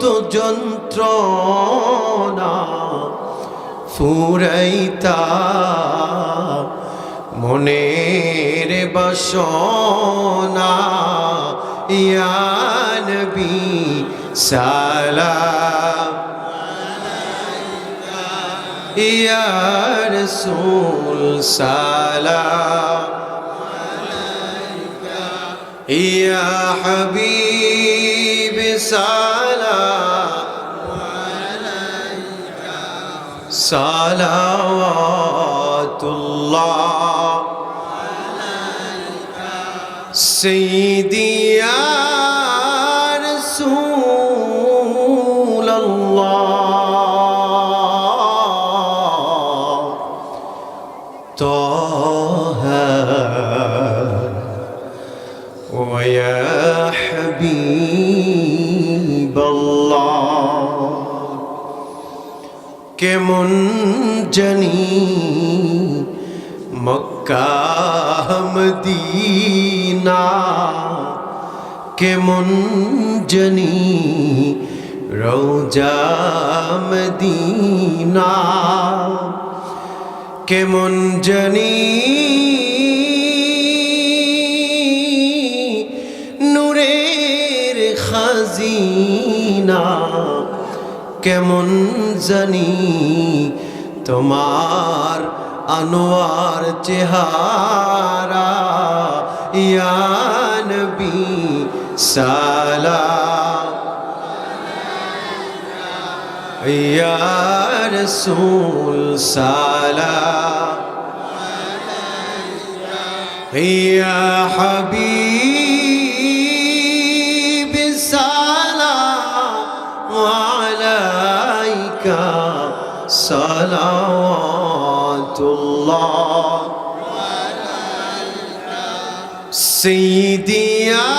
কত যন্ত্রণা ফুরাইতা মনের বাসনা। ইয়ানবি সালাম। ইয়া রসুল সালাম। ইয়া হাবিব সালাম। صلوات الله عليك سيدي يا رسول الله. طه ويا حبيب কেমন জানি মক্কা মদিনা। কেমন জানি রৌজা মদিনা। কেমন জানি খাজিনা কেমন জানি তোমার আনোয়ার চেহারা। ইয়ানবি সালাম। ইয়া রসুল সালাম। ইয়া হাবিব عليك صلوات الله. سيدي يا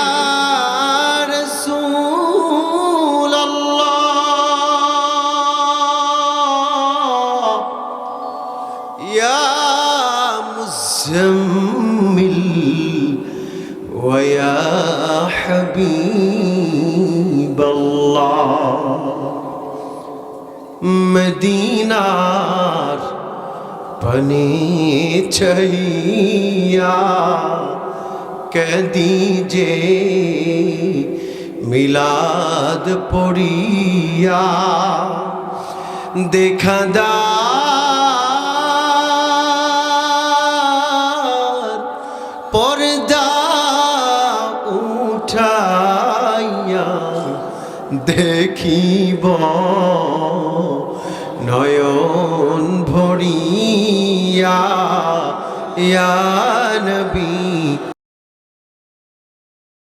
مزمل ويا حبيب الله. মদিনার পানি কদি যে মিলাদ পড়িয়া দেখা দেখিব। নয়ন ভরিয়া ইয়া নবী